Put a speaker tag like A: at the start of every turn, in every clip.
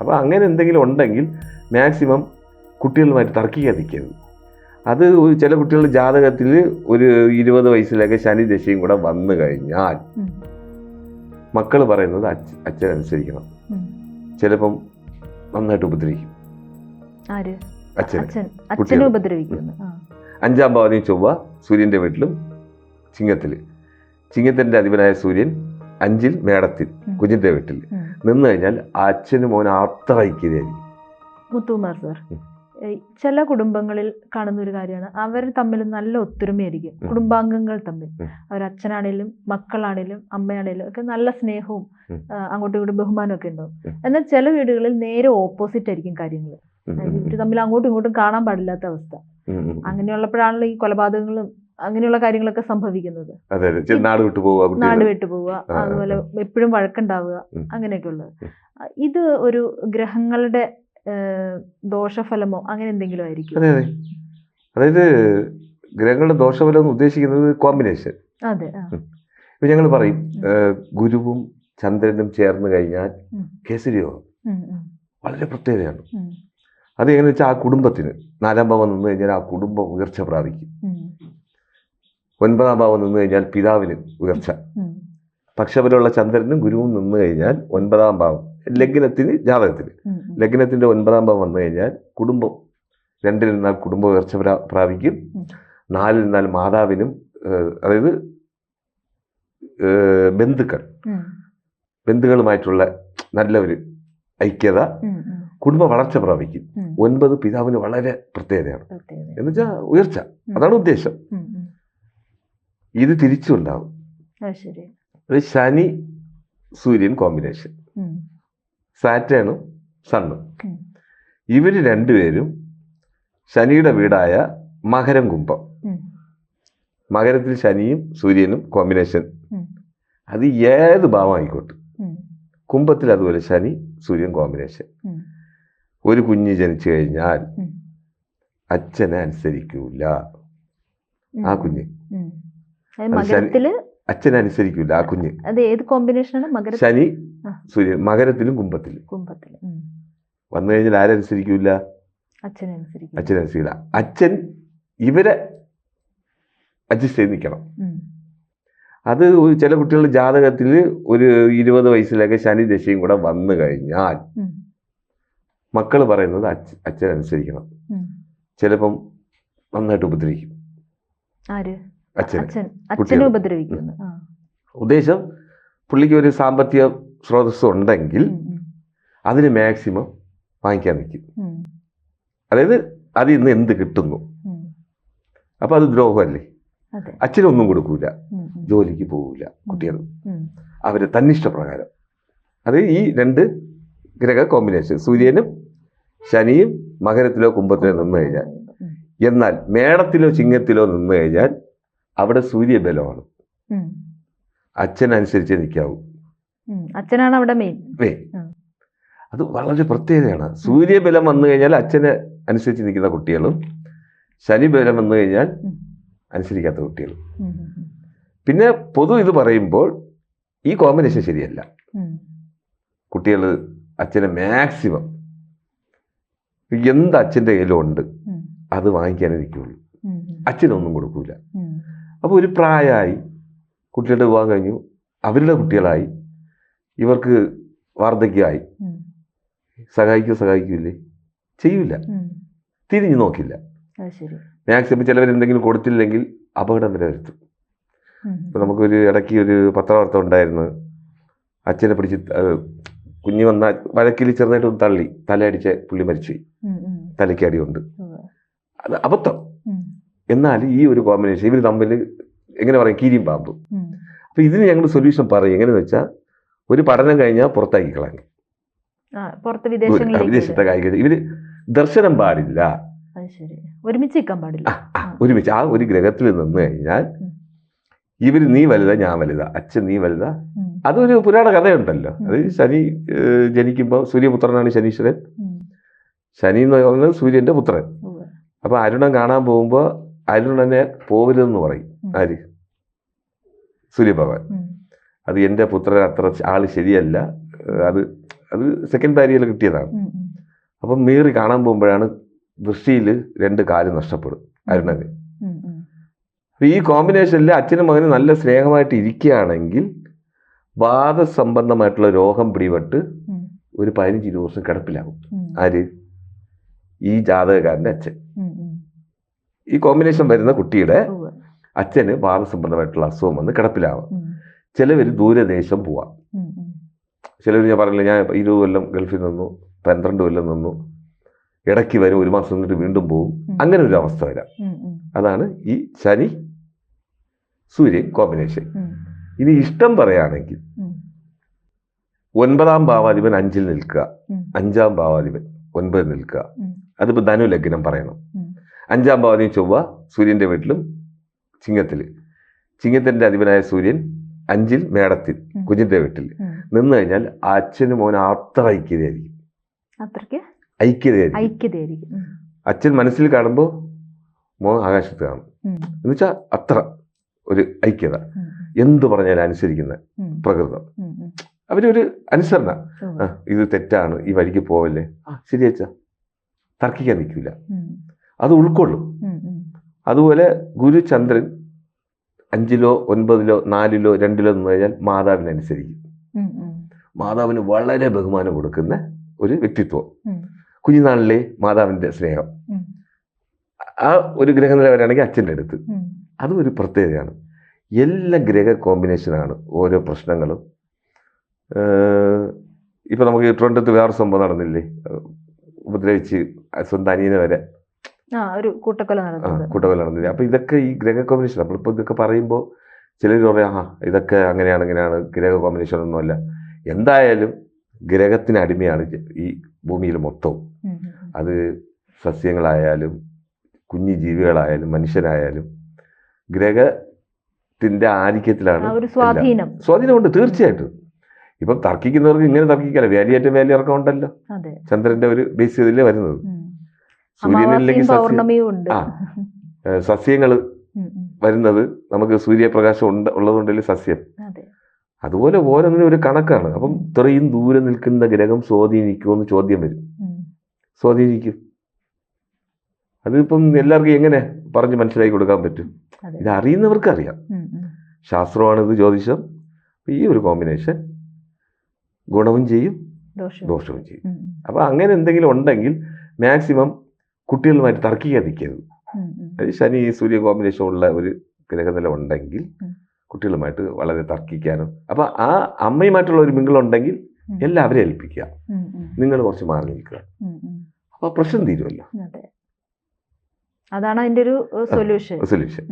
A: അപ്പോൾ അങ്ങനെ എന്തെങ്കിലും ഉണ്ടെങ്കിൽ മാക്സിമം കുട്ടികളുമായിട്ട് തർക്കിക്കാതിരിക്കരുത് അത് ചില കുട്ടികളുടെ ജാതകത്തിൽ ഒരു ഇരുപത് വയസ്സിലൊക്കെ ശനി ദശയും കൂടെ വന്നു കഴിഞ്ഞാൽ. മക്കൾ പറയുന്നത് അച്ഛ അച്ഛൻ അനുസരിക്കണം. ചിലപ്പം നന്നായിട്ട് ഉപദ്രവിക്കും. അച്ഛൻ. അഞ്ചാം ഭാവനെയും ചൊവ്വ സൂര്യന്റെ വീട്ടിലും ചിങ്ങത്തിൽ ചിങ്ങത്തിന്റെ അധിപനായ സൂര്യൻ അഞ്ചിൽ മേടത്തിൽ
B: കുഞ്ഞിന്റെ
A: കുഞ്ഞിന്റെ വീട്ടിൽ. നിന്ന് കഴിഞ്ഞാൽ അച്ഛനും മോൻ അത്ര ഐക്യതയായിരിക്കും
B: സാർ ചില കുടുംബങ്ങളിൽ കാണുന്ന ഒരു കാര്യമാണ്. അവർ തമ്മിൽ നല്ല ഒത്തൊരുമയായിരിക്കും. കുടുംബാംഗങ്ങൾ തമ്മിൽ. അവർ അച്ഛനാണേലും മക്കളാണേലും അമ്മയാണേലും ഒക്കെ നല്ല സ്നേഹവും അങ്ങോട്ടും ഇങ്ങോട്ടും ബഹുമാനവും ഒക്കെ ഉണ്ടാവും. എന്നാൽ ചില വീടുകളിൽ നേരെ ഓപ്പോസിറ്റ് ആയിരിക്കും കാര്യങ്ങൾ. ഇവർ തമ്മിൽ അങ്ങോട്ടും ഇങ്ങോട്ടും കാണാൻ പാടില്ലാത്ത അവസ്ഥ. അങ്ങനെയുള്ളപ്പോഴാണല്ലോ ഈ കൊലപാതകങ്ങളും അങ്ങനെയുള്ള കാര്യങ്ങളൊക്കെ സംഭവിക്കുന്നത്.
A: നാട് വിട്ടു പോവുക
B: നാട് വിട്ടു പോവുക അതുപോലെ എപ്പോഴും വഴക്കുണ്ടാവുക അങ്ങനെയൊക്കെ ഉള്ളത്. ഇത് ഒരു ഗ്രഹങ്ങളുടെ ദോഷഫലമോ അങ്ങനെ എന്തെങ്കിലും ആയിരിക്കും?
A: അതെ അതെ. അതായത് ഗ്രഹങ്ങളുടെ ദോഷഫലം എന്ന് ഉദ്ദേശിക്കുന്നത് കോമ്പിനേഷൻ.
B: അതെ
A: ഇപ്പൊ ഞങ്ങൾ പറയും ഗുരുവും ചന്ദ്രനും ചേർന്ന് കഴിഞ്ഞാൽ
B: കേസരിയോ
A: കേസരി യോഗം വളരെ പ്രത്യേകതയാണ്. അത് എങ്ങനെ വെച്ചാൽ ആ കുടുംബത്തിന് നാലാം ഭാവം നിന്ന് കഴിഞ്ഞാൽ ആ കുടുംബം ഉയർച്ച പ്രാപിക്കും. ഒൻപതാം ഭാവം നിന്ന് കഴിഞ്ഞാൽ പിതാവിന് ഉയർച്ച. പക്ഷപരമുള്ള ചന്ദ്രനും ഗുരുവും നിന്ന് കഴിഞ്ഞാൽ ഒൻപതാം ഭാവം. ലഗ്നത്തിന് ജാതകത്തിന്. ലഗ്നത്തിന്റെ ഒൻപതാം ഭാവം വന്നു കഴിഞ്ഞാൽ കുടുംബം രണ്ടിൽ നിന്നാൽ കുടുംബ ഉയർച്ച പ്രാപിക്കും. നാലിൽ നിന്നാൽ മാതാവിനും അതായത് ബന്ധുക്കൾ. ബന്ധുക്കളുമായിട്ടുള്ള നല്ല ഒരു ഐക്യത കുടുംബ വളർച്ച പ്രാപിക്കും. ഒൻപത് പിതാവിന് വളരെ പ്രത്യേകതയാണ്.
B: പ്രത്യേകത.
A: എന്ന് വെച്ചാൽ ഉയർച്ച. അതാണ് ഉദ്ദേശം. ഇത് തിരിച്ചുണ്ടാവും. ശനി സൂര്യൻ കോമ്പിനേഷൻ. സാറ്റേണും സണ്ണും.
B: ഇവർ
A: ഇവർ രണ്ടുപേരും ശനിയുടെ വീടായ മകരം കുംഭം. മകരത്തിൽ ശനിയും സൂര്യനും കോമ്പിനേഷൻ. അത് ഏത് ഭാവം ആയിക്കോട്ടെ
B: ഉം,
A: കുംഭത്തിൽ അതുപോലെ ശനി സൂര്യൻ കോമ്പിനേഷൻ. ഒരു കുഞ്ഞ് ജനിച്ചു കഴിഞ്ഞാൽ അച്ഛനെ അനുസരിക്കൂല. ആ കുഞ്ഞ്.
B: മകരത്തിൽ
A: അച്ഛനെ അനുസരിക്കൂല ആ കുഞ്ഞ്.
B: അത് ഏത് കോമ്പിനേഷനാണ്? മകര
A: ശനി. സൂര്യൻ മകരത്തിലും കുംഭത്തിലും.
B: കുംഭത്തിൽ.
A: വന്നു കഴിഞ്ഞാൽ ആരനുസരിക്കൂല?
B: അച്ഛനനുസരിക്കും
A: അച്ഛനനുസരിക്കില്ല അച്ഛൻ ഇവരെ അഡ്ജസ്റ്റ് ചെയ്ത് നിൽക്കണം അത് ചില കുട്ടികളുടെ ജാതകത്തിൽ ഒരു ഇരുപത് വയസ്സിലൊക്കെ ശനി ദശയും കൂടെ വന്നു കഴിഞ്ഞാൽ. മക്കൾ പറയുന്നത് അച്ഛ അച്ഛൻ അനുസരിക്കണം ചിലപ്പം നന്നായിട്ട് ഉപദ്രവിക്കും.
B: ആര്?
A: അച്ഛൻ
B: അച്ഛനെ. ഉപദ്രവിക്കുന്നു.
A: ഉദ്ദേശം പുള്ളിക്ക് ഒരു സാമ്പത്തിക സ്രോതസ് ഉണ്ടെങ്കിൽ അതിന് മാക്സിമം വാങ്ങിക്കാൻ നിൽക്കും. അതായത് അതിൽ നിന്ന് എന്ത് കിട്ടുന്നു? അപ്പൊ അത് ദ്രോഹമല്ലേ? അച്ഛനൊന്നും കൊടുക്കൂല. ജോലിക്ക് പോവില്ല കുട്ടികൾ. അവരെ തന്നിഷ്ടപ്രകാരം. അത് ഈ രണ്ട് ഗ്രഹ കോമ്പിനേഷൻ സൂര്യനും ശനിയും മകരത്തിലോ കുംഭത്തിലോ നിന്ന് കഴിഞ്ഞാൽ. എന്നാൽ മേടത്തിലോ ചിങ്ങത്തിലോ നിന്ന് കഴിഞ്ഞാൽ അവിടെ സൂര്യ
B: ബലമാണ്
A: അച്ഛനനുസരിച്ച് നിൽക്കാവൂ.
B: അച്ഛനാണ് അവിടെ മെയിൻ മെയിൻ
A: അത് വളരെ പ്രത്യേകതയാണ്. സൂര്യബലം വന്നു കഴിഞ്ഞാൽ അച്ഛനെ അനുസരിച്ച് നിൽക്കുന്ന കുട്ടികളും ശനി ബലം വന്നു കഴിഞ്ഞാൽ. അനുസരിക്കാത്ത കുട്ടികളും. പിന്നെ പൊതു ഇത് പറയുമ്പോൾ ഈ കോമ്പിനേഷൻ ശരിയല്ല. കുട്ടികൾ അച്ഛനെ മാക്സിമം എന്ത് അച്ഛന്റെ കയ്യിലും ഉണ്ട് അത് വാങ്ങിക്കാനേ നിൽക്കുകയുള്ളൂ. അച്ഛനൊന്നും കൊടുക്കൂല. അപ്പോൾ ഒരു പ്രായമായി കുട്ടികളുടെ വിവാഹം കഴിഞ്ഞു. അവരുടെ കുട്ടികളായി. ഇവർക്ക് വാർദ്ധക്യമായി. സഹായിക്കോ സഹായിക്കൂലേ ചെയ്യൂല. തിരിഞ്ഞു നോക്കില്ല. മാക്സിമം ചിലവർ എന്തെങ്കിലും കൊടുത്തില്ലെങ്കിൽ അപകടം വരെ വരുത്തും. ഇപ്പം നമുക്കൊരു ഇടയ്ക്ക് ഒരു പത്രവാർത്ത ഉണ്ടായിരുന്നു. അച്ഛനെ പിടിച്ച് കുഞ്ഞു വന്ന വഴക്കിൽ ചെറുതായിട്ട് തള്ളി. തലയടിച്ച് പുള്ളി മരിച്ചു തലയ്ക്കടി
B: കൊണ്ട്
A: അത് അബദ്ധം. എന്നാൽ ഈ ഒരു കോമ്പിനേഷൻ ഇവർ തമ്മിൽ എങ്ങനെ പറയും? കീരിയും പാമ്പും. അപ്പൊ ഇതിന് ഞങ്ങൾ സൊല്യൂഷൻ പറയും. എങ്ങനെയെന്ന് വെച്ചാൽ ഒരു പഠനം കഴിഞ്ഞാൽ പുറത്താക്കി കളഞ്ഞു. വിദേശത്തെ. കായിക ഇവർ ദർശനം പാടില്ല.
B: ഒരുമിച്ച് നിൽക്കാൻ പാടില്ല.
A: ആ, ഒരുമിച്ച് ആ ഒരു ഗ്രഹത്തിൽ നിന്ന് കഴിഞ്ഞാൽ
B: ഇവർ
A: ഇവർ നീ വലുതാ ഞാൻ വലുതാ അച്ഛൻ നീ വലുതാ. അതൊരു പുരാണ കഥയുണ്ടല്ലോ. അത് ശനി ജനിക്കുമ്പോൾ സൂര്യപുത്രനാണ് ശനീശ്വരൻ. ശനി എന്ന് പറയുന്നത് സൂര്യന്റെ പുത്രൻ.
B: അപ്പോൾ
A: അപ്പൊ അരുണൻ കാണാൻ പോകുമ്പോൾ അരുണനെ പോവരുതെന്ന് പറയും. ആര്? സൂര്യഭഗവാൻ. അത് എന്റെ പുത്രൻ അത്ര ആൾ ശരിയല്ല. അത് അത് സെക്കൻഡ് ഭാര്യയിൽ കിട്ടിയതാണ്. അപ്പം മീറി കാണാൻ പോകുമ്പോഴാണ് ദൃഷ്ടിയിൽ രണ്ട് കാൽ നഷ്ടപ്പെടും അരുണന്. ഈ കോമ്പിനേഷനിൽ അച്ഛനും മകനും നല്ല സ്നേഹമായിട്ട് ഇരിക്കുകയാണെങ്കിൽ വാദസംബന്ധമായിട്ടുള്ള രോഗം പിടിപെട്ട് ഒരു പതിനഞ്ച് ഇരുപത് വർഷം കിടപ്പിലാകും. ആര്? ഈ ജാതകക്കാരന്റെ അച്ഛൻ. ഈ കോമ്പിനേഷൻ വരുന്ന കുട്ടിയുടെ. അച്ഛന് വാദസംബന്ധമായിട്ടുള്ള അസുഖം വന്ന് കിടപ്പിലാവാം ചിലവർ ദൂരദേശം പോവാം
B: ഉം.
A: ഞാൻ പറഞ്ഞില്ല ഞാൻ ഇരുപത് കൊല്ലം ഗൾഫിൽ നിന്നു പന്ത്രണ്ട് കൊല്ലം നിന്നു ഇടയ്ക്ക് വരും ഒരു മാസം നിന്നിട്ട് വീണ്ടും പോകും അങ്ങനെ ഒരു അവസ്ഥ വരാം അതാണ് ഈ ശനി സൂര്യൻ കോമ്പിനേഷൻ ഇനി ഇഷ്ടം പറയുകയാണെങ്കിൽ. ഒൻപതാം ഭാവാധിപൻ അഞ്ചിൽ നിൽക്കുക. അഞ്ചാം ഭാവാധിപൻ ഒൻപതിൽ നിൽക്കുക. അതിപ്പോൾ ധനു ലഗ്നം പറയണം. അഞ്ചാം ഭാവതി ചൊവ്വ സൂര്യന്റെ വീട്ടിലും ചിങ്ങത്തിൽ ചിങ്ങത്തിന്റെ അധിപനായ സൂര്യൻ അഞ്ചിൽ മേടത്തിൽ. കുഞ്ഞിന്റെ വീട്ടിൽ. നിന്ന് കഴിഞ്ഞാൽ അച്ഛന് മോൻ അത്ര ഐക്യതയായിരിക്കും. ഐക്യതയായിരിക്കും. അച്ഛൻ മനസ്സിൽ കാണുമ്പോൾ മോൻ ആകാശത്ത് കാണും. എന്നുവെച്ചാൽ അത്ര ഒരു ഐക്യത. എന്ത് പറഞ്ഞാലും അനുസരിക്കുന്ന പ്രകൃതം. അവരൊരു അനുസരണ. ഇത് തെറ്റാണ് ഈ വഴിക്ക് പോവല്ലേ. ആ ശരി അച്ഛാ. തർക്കിക്കാൻ നിൽക്കില്ല അത് ഉൾക്കൊള്ളും. അതുപോലെ ഗുരു ചന്ദ്രൻ അഞ്ചിലോ ഒൻപതിലോ നാലിലോ രണ്ടിലോ നിന്ന് കഴിഞ്ഞാൽ മാതാവിനനുസരിക്കും. മാതാവിന് വളരെ ബഹുമാനം കൊടുക്കുന്ന ഒരു വ്യക്തിത്വം. കുഞ്ഞിനാളിലെ മാതാവിന്റെ സ്നേഹം. ആ ഒരു ഗ്രഹനില വരാണെങ്കിൽ അച്ഛന്റെ അടുത്ത്. അതും ഒരു പ്രത്യേകതയാണ്. എല്ലാ ഗ്രഹ കോമ്പിനേഷനാണ് ഓരോ പ്രശ്നങ്ങളും. ഇപ്പം നമുക്ക് ട്രോണ്ടത്ത് വേറെ സംഭവം നടന്നില്ലേ? ഉപദ്രവിച്ച് സ്വന്തം അനിയനെ വരെ
B: ഒരു കൂട്ടക്കൊല നടന്നത്.
A: കൂട്ടക്കൊല നടന്നില്ലേ? അപ്പൊ ഇതൊക്കെ ഈ ഗ്രഹ കോമ്പിനേഷൻ നമ്മളിപ്പോ ഇതൊക്കെ പറയുമ്പോ ചിലർ പറയാം ആ ഇതൊക്കെ അങ്ങനെയാണ് ഇങ്ങനെയാണ് ഗ്രഹ കോമ്പിനേഷൻ ഒന്നുമല്ല എന്തായാലും ഗ്രഹത്തിന് അടിമയാണ് ഈ ഭൂമിയിൽ മൊത്തവും. അത് സസ്യങ്ങളായാലും കുഞ്ഞു ജീവികളായാലും മനുഷ്യരായാലും ഗ്രഹത്തിന്റെ ആധിക്യത്തിലാണ് സ്വാധീനമുണ്ട് തീർച്ചയായിട്ടും. ഇപ്പം തർക്കിക്കുന്നവർക്ക് ഇങ്ങനെ തർക്കിക്കാലോ വേലിയേറ്റം വേലിയിറക്കം ഉണ്ടല്ലോ ചന്ദ്രന്റെ ഒരു ബേസ് ചെയ്തില്ലേ വരുന്നത്. സൂര്യനില്ലെങ്കിൽ ആ. സസ്യങ്ങൾ. വരുന്നത് നമുക്ക് സൂര്യപ്രകാശം ഉണ്ട് ഉള്ളതുകൊണ്ടല്ലേ സസ്യം.
B: അതെ.
A: അതുപോലെ ഓരോന്നിനും ഒരു കണക്കാണ്. അപ്പം ഇത്രയും ദൂരെ നിൽക്കുന്ന ഗ്രഹം സ്വാധീനിക്കുമെന്ന് ചോദ്യം വരും. സ്വാധീനിക്കും. അതിപ്പം എല്ലാവർക്കും എങ്ങനെ പറഞ്ഞ് മനസ്സിലാക്കി കൊടുക്കാൻ പറ്റും? ഇത് അറിയുന്നവർക്ക് അറിയാം. ശാസ്ത്രമാണിത് ജ്യോതിഷം. ഈ ഒരു കോമ്പിനേഷൻ ഗുണവും ചെയ്യും ദോഷവും. ചെയ്യും. അപ്പോൾ അങ്ങനെ എന്തെങ്കിലും ഉണ്ടെങ്കിൽ മാക്സിമം കുട്ടികളുമായിട്ട് തർക്കിക്കാതിരിക്കരുത് ശനി സൂര്യ കോമ്പിനേഷൻ ഉള്ള ഒരു ഗ്രഹനില ഉണ്ടെങ്കിൽ കുട്ടികളുമായിട്ട് വളരെ തർക്കിക്കാനും അപ്പൊ ആ അമ്മയുമായിട്ടുള്ള ഒരു മിങ്കിളുണ്ടെങ്കിൽ
B: ഉണ്ടെങ്കിൽ
A: എല്ലാവരെയും ഏൽപ്പിക്കുക. നിങ്ങൾ കുറച്ച് മാറി നിൽക്കുക. അപ്പോൾ പ്രശ്നം തീരുമല്ലോ.
B: അതെ. അതാണ് അതിന്റെ ഒരു സൊല്യൂഷൻ
A: സൊല്യൂഷൻ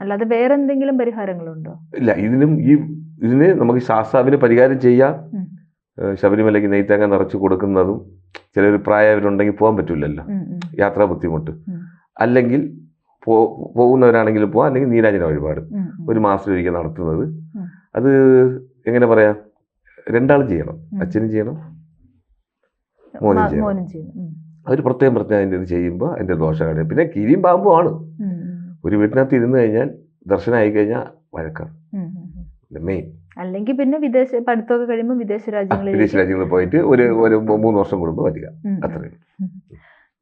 B: അല്ലാതെ വേറെ എന്തെങ്കിലും പരിഹാരങ്ങളുണ്ടോ?
A: ഇല്ല ഇതിനും ഈ ഇതിന് നമുക്ക് ശാസ്താവിന് പരിഹാരം ചെയ്യാം. ശബരിമലയ്ക്ക് നെയ്ത്തേങ്ങ നിറച്ച് കൊടുക്കുന്നതും ചിലർ പ്രായവരുണ്ടെങ്കിൽ പോകാൻ പറ്റില്ലല്ലോ. യാത്രാ ബുദ്ധിമുട്ട്. അല്ലെങ്കിൽ പോകുന്നവരാണെങ്കിൽ പോവാം. അല്ലെങ്കിൽ നീരാജന വഴിപാട്.
B: ഒരു മാസം
A: ഒരു മാസത്തിലൊരിക്കൽ നടത്തുന്നത്. അത് എങ്ങനെ പറയാ? രണ്ടാളും ചെയ്യണം. അച്ഛനും ചെയ്യണം. മോനും ചെയ്യണം. അവർ പ്രത്യേകം പ്രത്യേകം അതിന്റെ ഇത് ചെയ്യുമ്പോൾ അതിന്റെ ദോഷമാണ് പിന്നെ കിരിയും പാമ്പും ആണ്. ഒരു വീട്ടിനകത്ത് ഇരുന്ന് കഴിഞ്ഞാൽ ദർശനം ആയി കഴിഞ്ഞാൽ വഴക്കാണ്. മെയിൻ
B: അല്ലെങ്കിൽ പിന്നെ വിദേശ പഠിത്തമൊക്കെ കഴിയുമ്പോൾ വിദേശ രാജ്യങ്ങളിൽ
A: വിദേശ
B: രാജ്യങ്ങളിൽ
A: പോയിട്ട് ഒരു ഒരു മൂന്ന് വർഷം കൂടുമ്പോൾ വരിക. അത്രയും